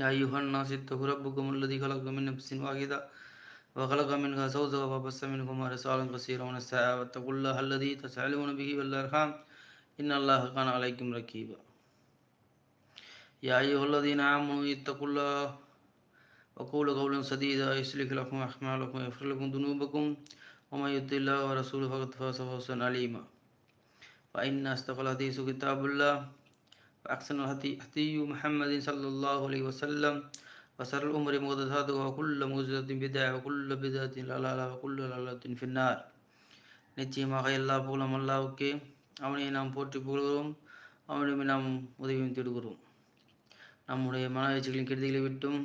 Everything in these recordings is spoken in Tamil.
يا أيها الناس اتقوا ربكم الذي خلق من نفس واحدة وخلق منها زوجها وبث منهما رسالا كثيرا ونساء. واتقوا الله الذي تسألون به والأرحام. إن الله كان عليكم رقيبا يا أيها الذين آمنوا اتقوا الله وقولوا قولا سديدا. يصلح لكم أعمالكم ويغفر لكم ذنوبكم. ومن يطع الله ورسوله فقد فاز فوزا عليما وإن أصدق الحديث كتاب الله. وأحسن الهدي هدي محمد صلى الله عليه وسلم وشر الأمور محدثاتها وكل محدثة بدعة وكل بدعة ضلالة وكل ضلالة في النار நிச்சயமாக எல்லா புகழும் அல்லாவுக்கே அவனை நாம் போற்றி புகழ்கிறோம் அவனிடமே நாம் உதவியும் தேடுகிறோம் நம்முடைய மன வயசுகளின் கெடுதிகளை விட்டும்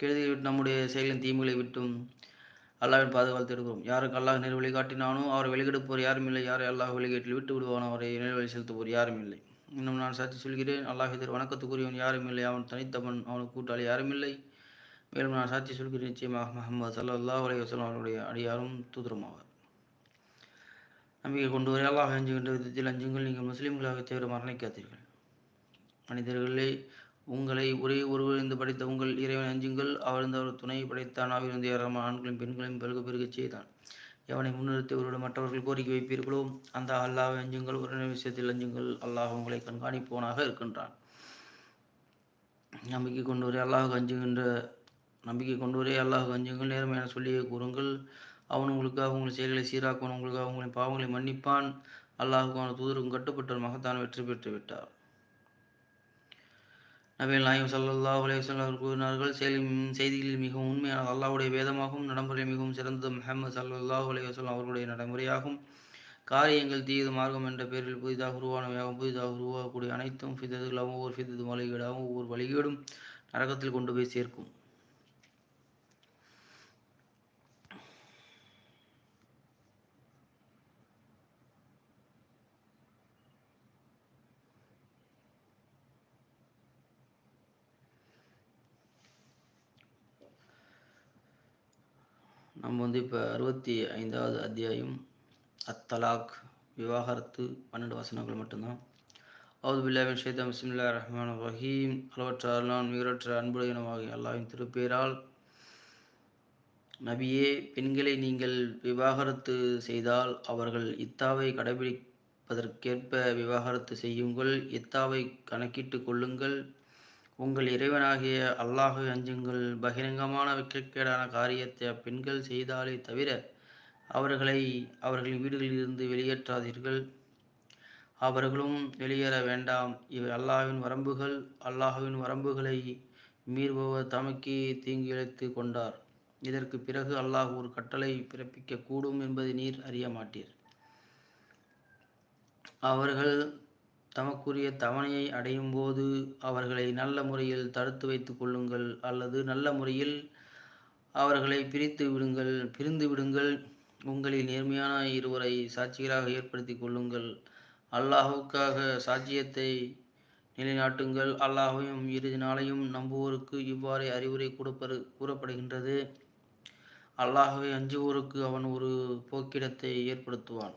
கெடுதியை விட்டு நம்முடைய செயலின் தீமைகளை விட்டும் அல்லாவின் பாதுகாத்து எடுக்கிறோம் யாருக்கு அல்லாஹ் நேர் வழிகாட்டினானோ அவர் அவரை வெளிக்கெடுப்போர் யாரும் இல்லை. யாரை அல்லாஹ் வெளிக்கேட்டில் விட்டு விடுவானோ அவரை நேர் வழி செலுத்துவோர் யாரும் இல்லை. இன்னும் நான் சாட்சி சொல்கிறேன். அல்லாஹ் எதிர் வணக்கத்துக்குரியவன் யாரும் இல்லை. அவன் தனித்தவன் அவனுக்கு கூட்டாளி யாரும் இல்லை. மேலும் நான் சாட்சி சொல்கிறேன். நிச்சயமாக முகமது சல்லா அலைய வசலம் அவருடைய அடியாரும் தூதரமாவார். நம்பிக்கை கொண்டு வரை அல்லாஹ் அஞ்சுகின்ற விதத்தில் அஞ்சுங்கள். நீங்கள் முஸ்லீம்களாக தவிர மரணிக்காதீர்கள். மனிதர்களே உங்களை ஒரே ஒருவரிந்து படைத்த உங்கள் இறைவன் அஞ்சுங்கள். அவர்ந்து அவர் துணையை படைத்தான். அவிருந்து ஏராளமான ஆண்களையும் பெண்களையும் பெருக பெருகச் செய்தான். எவனை முன்னிறுத்தி ஒருவருடன் மற்றவர்கள் கோரிக்கை வைப்பீர்களோ அந்த அல்லாஹ் அஞ்சுங்கள். ஒரு விஷயத்தில் அஞ்சுங்கள். அல்லாஹ் உங்களை கண்காணிப்பவனாக இருக்கின்றான். நம்பிக்கை கொண்டுவரே அல்லாஹுக்கு அஞ்சுகின்ற நம்பிக்கை கொண்டுவரே அல்லாஹுக்கு அஞ்சுங்கள். நேர்மையான சொல்லியே கூறுங்கள். அவன் உங்களுக்காக உங்கள் செயல்களை சீராக்குவன். உங்களுக்காக உங்களின் பாவங்களை மன்னிப்பான். அல்லாஹுக்கான தூதருக்கும் கட்டுப்பட்ட மகத்தான் வெற்றி பெற்று விட்டார் நபிகள் நாயம் சல்லா அலையம் அவர் கூறினார்கள் செயலின் செய்திகளில் மிகவும் உண்மையான அல்லாவுடைய வேதமாகவும் நடைமுறை மிகவும் சிறந்தது. முஹம்மது சல்லாஹ் அலையுசல்லாம் அவர்களுடைய நடைமுறையாகும். காரியங்கள் தீது மார்க்கம் என்ற பெயரில் புதிதாக உருவானவையாகவும் புதிதாக உருவாகக்கூடிய அனைத்தும் ஃபிததுகளாகவும் ஒவ்வொரு ஃபிதது வழிகேடாகவும் ஒவ்வொரு வழிகேடும் நரகத்தில் கொண்டு போய் சேர்க்கும். நம்ம வந்து இப்போ அறுபத்தி ஐந்தாவது அத்தியாயம் அத்தலாக் விவாகரத்து பன்னெண்டு வசனங்கள் மட்டும்தான். அவது பில்லாவின் ஷேதா பிஸ்மில்லா ரஹ்மான் ரஹீம். அளவற்ற அருளான் உயிரற்ற அன்புடையனவாகிய அல்லாவின் திருப்பேரால். நபியே பெண்களை நீங்கள் விவாகரத்து செய்தால் அவர்கள் இத்தாவை கடைபிடிப்பதற்கேற்ப விவாகரத்து செய்யுங்கள். இத்தாவை கணக்கிட்டு கொள்ளுங்கள். உங்கள் இறைவனாகிய அல்லாஹு அஞ்சுங்கள். பகிரங்கமான வெற்றிக்கேடான காரியத்தை அப்பெண்கள் செய்தாலே தவிர அவர்களை அவர்களின் வீடுகளிலிருந்து வெளியேற்றாதீர்கள். அவர்களும் வெளியேற வேண்டாம். இவை அல்லாஹ்வின் வரம்புகள். அல்லாஹுவின் வரம்புகளை மீறுபவர் தமக்கு தீங்கு இழைத்து கொண்டார். இதற்கு பிறகு அல்லாஹ் ஒரு கட்டளை பிறப்பிக்க கூடும் என்பதை நீர் அறிய மாட்டீர். அவர்கள் தமக்குரிய தவணையை அடையும் போது அவர்களை நல்ல முறையில் தடுத்து வைத்து கொள்ளுங்கள் அல்லது நல்ல முறையில் அவர்களை பிரித்து விடுங்கள். பிரிந்து விடுங்கள். உங்களில் நேர்மையான இருவரை சாட்சிகளாக ஏற்படுத்தி கொள்ளுங்கள். அல்லாஹுக்காக சாட்சியத்தை நிலைநாட்டுங்கள். அல்லாஹையும் இறுதி நாளையும் நம்புவோருக்கு இவ்வாறே அறிவுரை கூடப்படு கூறப்படுகின்றது. அல்லாஹவை அஞ்சுவோருக்கு அவன் ஒரு போக்கிடத்தை ஏற்படுத்துவான்.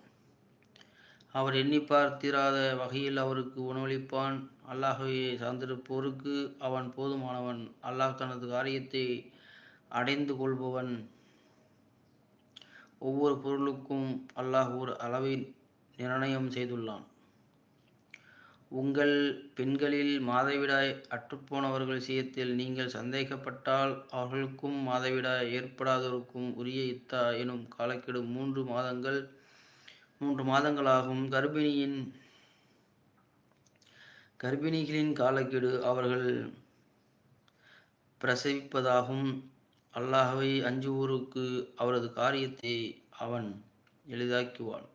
அவர் எண்ணி பார்த்திராத வகையில் அவருக்கு உணவளிப்பான். அல்லாஹையை சார்ந்திருப்போருக்கு அவன் போதுமானவன். அல்லாஹ் தனது காரியத்தை அடைந்து கொள்பவன். ஒவ்வொரு பொருளுக்கும் அல்லாஹ் ஒரு அளவை நிர்ணயம் செய்துள்ளான். உங்கள் பெண்களில் மாதவிடாய் அற்றுப்போனவர்கள் விஷயத்தில் நீங்கள் சந்தேகப்பட்டால் அவர்களுக்கும் மாதவிடாய் ஏற்படாதவருக்கும் உரிய இத்தா எனும் காலக்கெடு மூன்று மாதங்கள் மூன்று மாதங்களாகும் கர்ப்பிணியின் கர்ப்பிணிகளின் காலக்கெடு அவர்கள் பிரசவிப்பதாகும். அல்லாஹவை அஞ்சுவோருக்கு அவரது காரியத்தை அவன் எளிதாக்குவான்.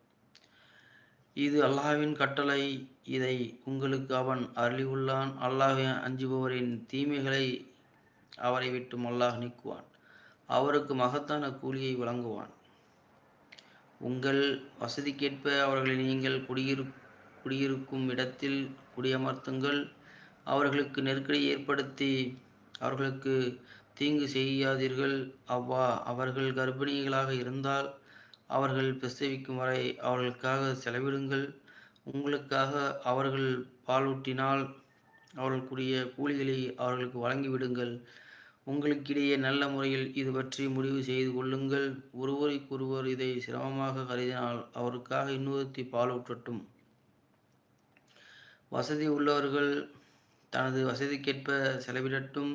இது அல்லாஹ்வின் கட்டளை. இதை உங்களுக்கு அவன் அருளியுள்ளான். அல்லாஹை அஞ்சுபவரின் தீமைகளை அவரை விட்டும் அல்லாஹ் நீக்குவான். அவருக்கு மகத்தான கூலியை வழங்குவான். உங்கள் வசதிக்கேற்ப அவர்களை நீங்கள் குடியிரு குடியிருக்கும் இடத்தில் குடியமர்த்துங்கள். அவர்களுக்கு நெருக்கடி ஏற்படுத்தி அவர்களுக்கு தீங்கு செய்யாதீர்கள். அவ்வா அவர்கள் கர்ப்பிணிகளாக இருந்தால் அவர்கள் பிரசவிக்கும் வரை அவர்களுக்காக செலவிடுங்கள். உங்களுக்காக அவர்கள் பாலூட்டினால் அவர்களுக்குரிய கூலிகளை அவர்களுக்கு வழங்கிவிடுங்கள். உங்களுக்கிடையே நல்ல முறையில் இது பற்றி முடிவு செய்து கொள்ளுங்கள். ஒருவருக்கொருவர் இதை சிரமமாக கருதினால் அவருக்காக இன்னொருத்தி பாலூற்றட்டும் வசதி உள்ளவர்கள் தனது வசதிக்கேற்ப செலவிடட்டும்.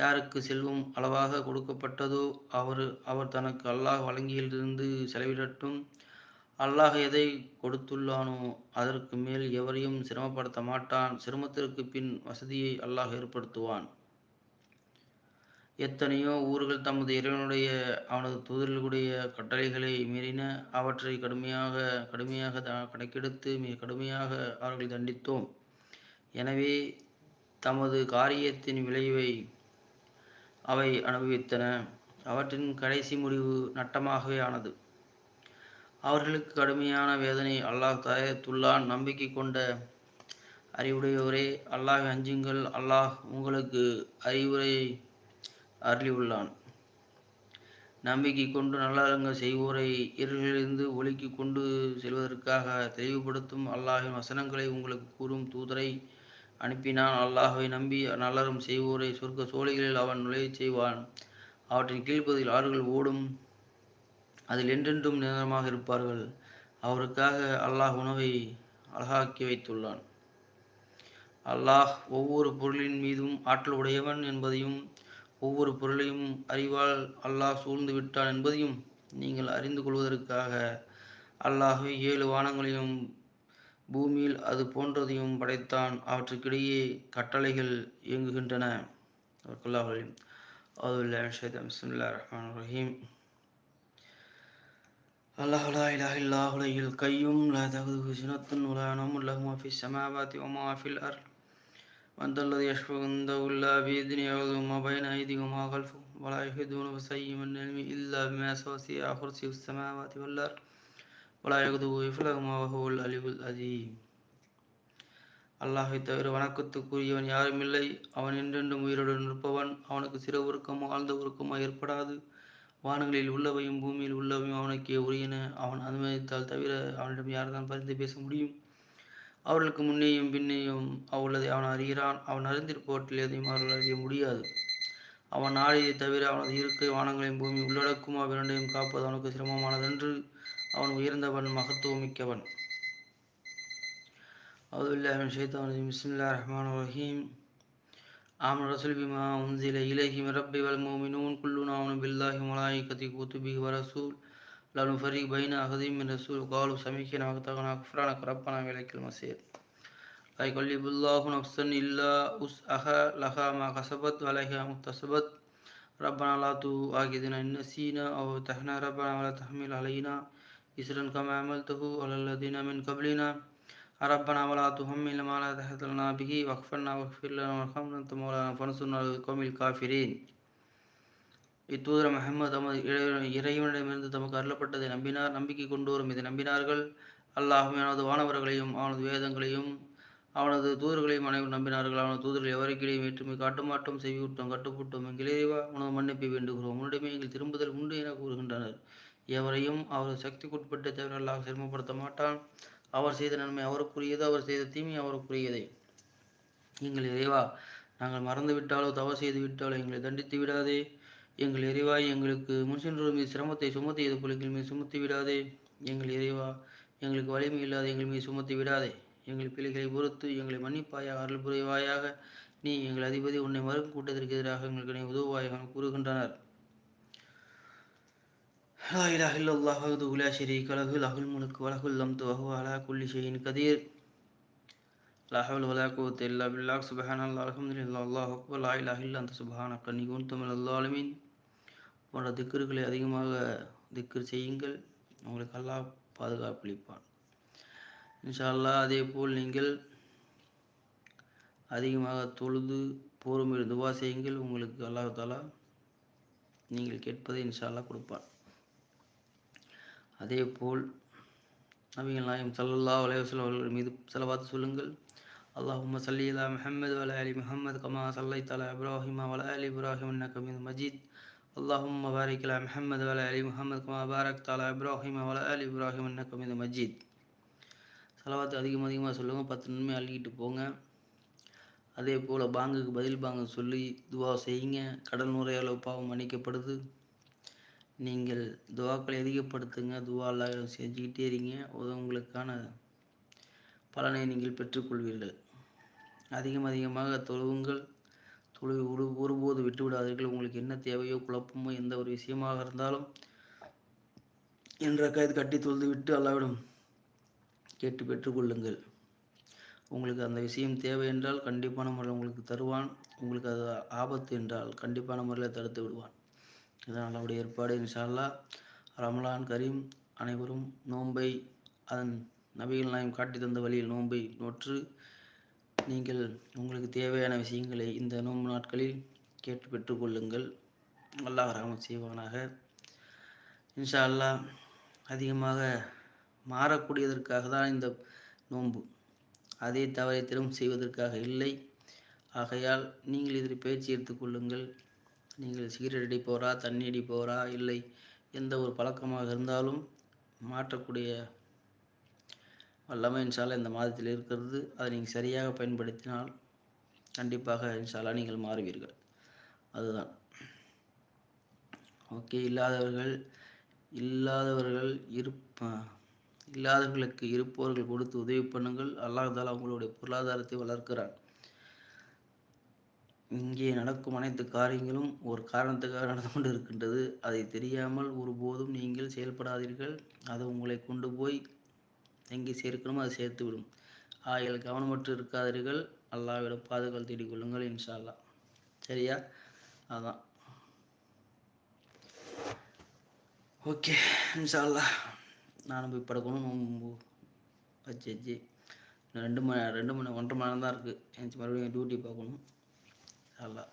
யாருக்கு செல்வம் அளவாக கொடுக்கப்பட்டதோ அவர் அவர் தனக்கு அல்லாஹ் வழங்கியிலிருந்து செலவிடட்டும். அல்லாஹ் எதை கொடுத்துள்ளானோ அதற்கு மேல் எவரையும் சிரமப்படுத்த மாட்டான். சிரமத்திற்கு பின் வசதியை அல்லாஹ் ஏற்படுத்துவான். எத்தனையோ ஊர்கள் தமது இறைவனுடைய அவனது தூதர்களுடைய கட்டளைகளை மீறின அவற்றை கடுமையாக கடுமையாக கணக்கெடுத்து மிக கடுமையாக அவர்கள் தண்டித்தோம். எனவே தமது காரியத்தின் விளைவை அவை அனுபவித்தன. அவற்றின் கடைசி முடிவு நட்டமாகவே ஆனது. அவர்களுக்கு கடுமையான வேதனை அல்லாஹ் தயாரித்துள்ளான் நம்பிக்கை கொண்ட அறிவுடையோரே அல்லாஹ் அஞ்சுங்கள். அல்லாஹ் உங்களுக்கு அறிவுரை அருளியுள்ளான். நம்பிக்கை கொண்டு நல்லறங்க செய்வோரை இருளிலிருந்து ஒளிக்கு கொண்டு செல்வதற்காக தெளிவுபடுத்தும் அல்லாஹின் வசனங்களை உங்களுக்கு கூறும் தூதரை அனுப்பினான். அல்லாஹை நம்பி நல்லறம் செய்வோரை சொர்க்க சோழிகளில் அவன் நுழையச் செய்வான். அவற்றின் கீழ்ப்பதில் ஆறுகள் ஓடும். அதில் என்றென்றும் நிரந்தரமாக இருப்பார்கள். அவருக்காக அல்லாஹ் உணவை அழகாக்கி வைத்துள்ளான். அல்லாஹ் ஒவ்வொரு பொருளின் மீதும் ஆற்றல் உடையவன் என்பதையும் ஒவ்வொரு பொருளையும் அறிவால் அல்லாஹ் சூழ்ந்து விட்டான் என்பதையும் நீங்கள் அறிந்து கொள்வதற்காக அல்லாஹ் ஏழு வானங்களையும் பூமியில் அது போன்றதையும் படைத்தான். அவற்றுக்கிடையே கட்டளைகள் இயங்குகின்றன. ரஹீம். அல்லாஹ் லா இலாஹ இல்லா இல்லாஹுலையில் கையும் லா தகுது சினத்துன் உலா நமுல் லஹு ஃபி ஃபில் அர் من ذا الذي يشفع عنده إلا بإذنه يعلم ما بين أيديهم وما خلفهم ولا يحيطون بشيء من علمه إلا بما وسع كرسيه السماوات والأرض ولا يقدر حفظهما وهو العلي العظيم அல்லாஹை தவிர வணக்கத்துக்குரியவன் யாரும் இல்லை அவன் என்றென்றும் உயிருடன் இருப்பவன் அவனுக்கு சிறு உருக்கமோ ஆழ்ந்த உருக்கமோ ஏற்படாது வானங்களில் உள்ளவையும் பூமியில் உள்ளவையும் அவனுக்கே உரியன அவன் அனுமதித்தால் தவிர அவனிடம் யார்தான் பரிந்து பேச முடியும் அவர்களுக்கு முன்னேயும் பின்னையும் அவளது அவன் அறிகிறான். அவன் அறிந்திருப்போட்டில் எதையும் அவர்கள் அறிய முடியாது. அவன் நாடியை தவிர அவனது இருக்கை வானங்களையும் பூமி உள்ளடக்கும். அவ்விரண்டையும் காப்பது அவனுக்கு சிரமமானதென்று அவன் உயர்ந்தவன் மகத்துவமிக்கவன். அவுதுல்லாஹின் ஷைத்தான் பிஸ்மில்லா ரஹ்மான் ரஹீம். ஆம் ரசூல் பிமா உன்சில இலகி ரப்பி வல் நூன் குல்லுனா அவனு பில்லாஹி மலாய்கத்தி கூத்துபி வரசூல் لا نفرق بين أحد من رسول. قالوا سمعنا وأطعنا غفرانك ربنا وإليك المصير. لا يكلف الله نفسا إلا وسعها. لها ما كسبت وعليها ما اكتسبت. ربنا لا تؤاخذنا إن نسينا أو فتحنا ربنا ولا تحمل علينا إسرا كما عملته على الذين من قبلنا. ربنا ولا تهمل ما لا تحت لنا به. واغفرنا واغفر لنا وارحمنا. أنت مولانا فانصرنا على الكافرين. இத்தூதர் முகமது தமது இறைவனிடமிருந்து தமக்கு அருளப்பட்டதை நம்பினார் நம்பிக்கை கொண்டோரும் இதை நம்பினார்கள். அல்லாஹும் அவனது வானவர்களையும் அவனது வேதங்களையும் அவனது தூதர்களையும் அனைவரும் நம்பினார்கள். அவனது தூதர்கள் எவருக்கிடையும் வேற்றுமை காட்டுமாட்டம் செய்விவிட்டோம் கட்டுப்பட்டோம் எங்கள் இறைவா உணவு மன்னிப்பை வேண்டுகிறோம். உன்னிடமே எங்கள் திரும்புதல் உண்டு என கூறுகின்றனர். எவரையும் அவரது சக்திக்குட்பட்ட தவிர அல்லாஹ் சிரமப்படுத்த மாட்டான். அவர் செய்த நன்மை அவருக்குரியது அவர் செய்த தீமை அவருக்குரியதே. எங்கள் இறைவா நாங்கள் மறந்து விட்டாலோ தவறு செய்து விட்டாலோ எங்களை தண்டித்து விடாதே. எங்கள் இறைவா எங்களுக்கு முன்சென்றோர் மீது சிரமத்தை சுமத்தியது போல் எங்கள் மீது சுமத்தி விடாதே. எங்கள் இறைவா எங்களுக்கு வலிமை இல்லாத எங்கள் மீது சுமத்தி விடாதே. எங்கள் பிள்ளைகளை பொறுத்து எங்களை மன்னிப்பாயாக அருள் புரிவாயாக. நீ எங்கள் அதிபதி உன்னை மறுக்கும் கூட்டத்திற்கு எதிராக எங்களுக்கு நீ உதவுவாயாக கூறுகின்றனர். லா இலா இல்லல்லாஹ் அஹ்து உலா ஷரீக் அலகுல் அகுல் முலுக்கு அலா குல்லி ஷையின் கதீர். لا حول ولا قوة إلا بالله سبحان الله الحمد لله الله أكبر لا போன்ற திக்குறுகளை அதிகமாக திக்கர் செய்யுங்கள். உங்களுக்கு அல்லாஹ் பாதுகாப்பளிப்பான். இன்ஷா அல்லாஹ் அதே போல் நீங்கள் அதிகமாக தொழுது பொறுமையில் துவா செய்யுங்கள். உங்களுக்கு அல்லாஹ் தாலா நீங்கள் கேட்பதை இன்ஷால்லா கொடுப்பான். அதே போல் நபிகள் நாயம் சல்லல்லா அலைவசல்லம் அவர்கள் மீது செலவாத்து சொல்லுங்கள். அல்லாஹும் சல்லி அலா முஹம்மது வல அலி முஹம்மது கமா சல்லை தலா இப்ராஹிமா வல அலி இப்ராஹிம் மீது மஜீத். அல்லாஹும் பாரிக் அலா முஹம்மது வல அலி முஹம்மது கமா பாரக் தலா இப்ராஹிமா வல அலி இப்ராஹிம் இன்னக மீது மஜீத் செலவாத்து அதிகம் அதிகமாக சொல்லுங்கள் பத்து நன்மை அள்ளிக்கிட்டு போங்க. அதே போல் பாங்குக்கு பதில் பாங்கு சொல்லி துவா செய்யுங்க. கடல் நுரையால் பாவம் மன்னிக்கப்படுது. நீங்கள் துவாக்களை அதிகப்படுத்துங்க. துவாலாம் செஞ்சுக்கிட்டே இருங்க. உங்களுக்கான பலனை நீங்கள் பெற்றுக்கொள்வீர்கள். அதிகம் அதிகமாக தொழுவுங்கள். தொழுவி ஒரு ஒருபோது விட்டு விடாதீர்கள். உங்களுக்கு என்ன தேவையோ குழப்பமோ எந்த ஒரு விஷயமாக இருந்தாலும் என்ற கைது கட்டி தொழுது விட்டு அல்லாவிடம் கேட்டு பெற்றுக்கொள்ளுங்கள். உங்களுக்கு அந்த விஷயம் தேவை என்றால் கண்டிப்பான முறையில் உங்களுக்கு தருவான். உங்களுக்கு அது ஆபத்து என்றால் கண்டிப்பான முறையில் தடுத்து விடுவான். இதனால் அவருடைய ஏற்பாடு. இன்ஷால்லா ரமலான் கரீம் அனைவரும் நோன்பை அதன் நபிகள் நாயம் காட்டி தந்த வழியில் நோன்பை நோற்று நீங்கள் உங்களுக்கு தேவையான விஷயங்களை இந்த நோன்பு நாட்களில் கேட்டு பெற்றுக்கொள்ளுங்கள். அல்லாஹ் ரஹமத் செய்வானாக. இன்ஷா அல்லாஹ் அதிகமாக மாறக்கூடியதற்காக தான் இந்த நோன்பு. அதே தவறை திரும்ப செய்வதற்காக இல்லை. ஆகையால் நீங்கள் இதில் பயிற்சி எடுத்துக்கொள்ளுங்கள் நீங்கள் சிகரெட் அடிப்பவரா தண்ணி அடிப்பவரா இல்லை எந்த ஒரு பழக்கமாக இருந்தாலும் மாற்றக்கூடிய வல்லமை இன்ஷால்லா இந்த மாதத்தில் இருக்கிறது. அதை நீங்கள் சரியாக பயன்படுத்தினால் கண்டிப்பாக இன்ஷால்லா நீங்கள் மாறுவீர்கள். அதுதான். ஓகே இல்லாதவர்கள் இல்லாதவர்கள் இருப்ப இல்லாதவர்களுக்கு இருப்பவர்கள் கொடுத்து உதவி பண்ணுங்கள். அல்லாஹால அவங்களுடைய பொருளாதாரத்தை வளர்க்கிறான். இங்கே நடக்கும் அனைத்து காரியங்களும் ஒரு காரணத்துக்காக நடந்து கொண்டு இருக்கின்றது அதை தெரியாமல் ஒருபோதும் நீங்கள் செயல்படாதீர்கள். அது உங்களை கொண்டு போய் எங்கே சேர்க்கணுமோ அதை சேர்த்து விடும். ஆகிய கவனமற்று இருக்காதீர்கள். அல்லாவிடம் பாதுகாப்பு தேடிக் கொள்ளுங்கள் இன்ஷால்லா சரியா? அதான். ஓகே இன்ஷா அல்லா நானும் போய் படுக்கணும் நோம்பு வச்சு வச்சு ரெண்டு மணி ரெண்டு மணி ஒன்றரை மணி நேரம் தான் இருக்குது எனக்கு மறுபடியும் டியூட்டி பார்க்கணும். நல்லா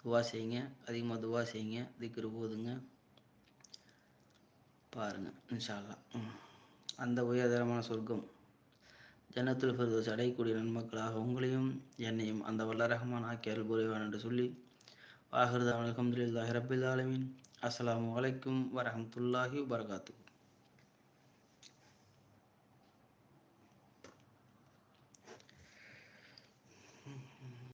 துவா செய்யுங்க அதிகமாக துவா செய்யுங்க திக்கிற போதுங்க பாருங்கள் இன்ஷால்லா அந்த உயர்தரமான சொர்க்கம். ஜன்னத்துல் ஃபெர்தோஸ் அடையக்கூடிய நன்மக்களாக உங்களையும் என்னையும் அந்த வல்ல ரஹ்மான் ஆக்கி அருள் புரிவான் என்று சொல்லி வாஹிருதான் அலமதுல்லாஹி ரபில் ஆலமின். அஸ்லாம் வலைக்கும் வரமத்துல்லாஹி வரகாத்து